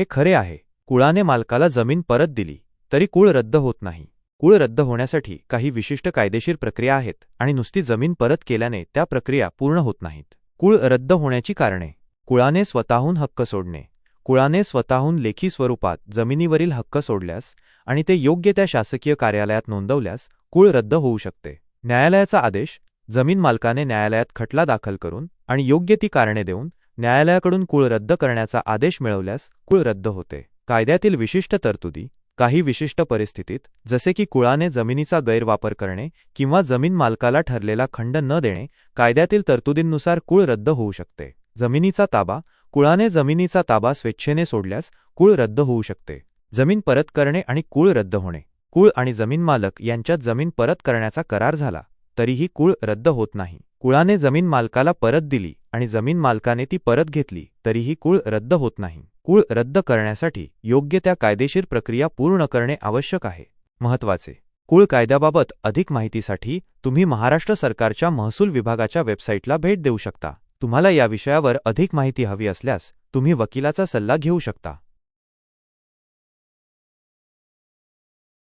हे खरे आहे. कुळाने मालकाला जमीन परत दिली तरी कुळ रद्द होत नाही. कुळ रद्द होण्यासाठी काही विशिष्ट कायदेशीर प्रक्रिया आहेत आणि नुसती जमीन परत केल्याने त्या प्रक्रिया पूर्ण होत नाहीत. कुळ रद्द होण्याची कारणे. कुळाने स्वतःहून हक्क सोडणे. कुळाने स्वतःहून लेखी स्वरूपात जमिनीवरील हक्क सोडल्यास आणि ते योग्य त्या शासकीय कार्यालयात नोंदवल्यास कुळ रद्द होऊ शकते. न्यायालयाचा आदेश जमीन मालकाने न्यायालयात खटला दाखल करून आणि योग्य ती कारणे देऊन न्यायालयाकडून कुळ रद्द करण्याचा आदेश मिळवल्यास कुळ रद्द होते. कायद्यातील विशिष्ट तरतुदी काही विशिष्ट परिस्थितीत जसे की कुळाने जमिनीचा गैरवापर करणे किंवा जमीन मालकाला ठरलेला खंड न देणे कायद्यातील तरतुदींनुसार कुळ रद्द होऊ शकते. जमिनीचा ताबा कुळाने जमिनीचा ताबा स्वेच्छेने सोडल्यास कुळ रद्द होऊ शकते. जमीन परत करणे आणि कुळ रद्द होणे. कुळ आणि जमीन मालक यांच्यात जमीन परत करण्याचा करार झाला. तरीही कुळ रद्द होत नाही. कुळाने जमीन मालकाला परत दिली आणि जमीन मालकाने ती परत घेतली तरीही कुळ रद्द होत नाही. कुळ रद्द करण्यासाठी योग्य त्या कायदेशीर प्रक्रिया पूर्ण करणे आवश्यक आहे. महत्त्वाचे कुळ कायद्याबाबत अधिक माहितीसाठी तुम्ही महाराष्ट्र सरकारच्या महसूल विभागाच्या वेबसाईटला भेट देऊ शकता. तुम्हाला या विषयावर अधिक माहिती हवी असल्यास तुम्ही वकिलाचा सल्ला घेऊ शकता.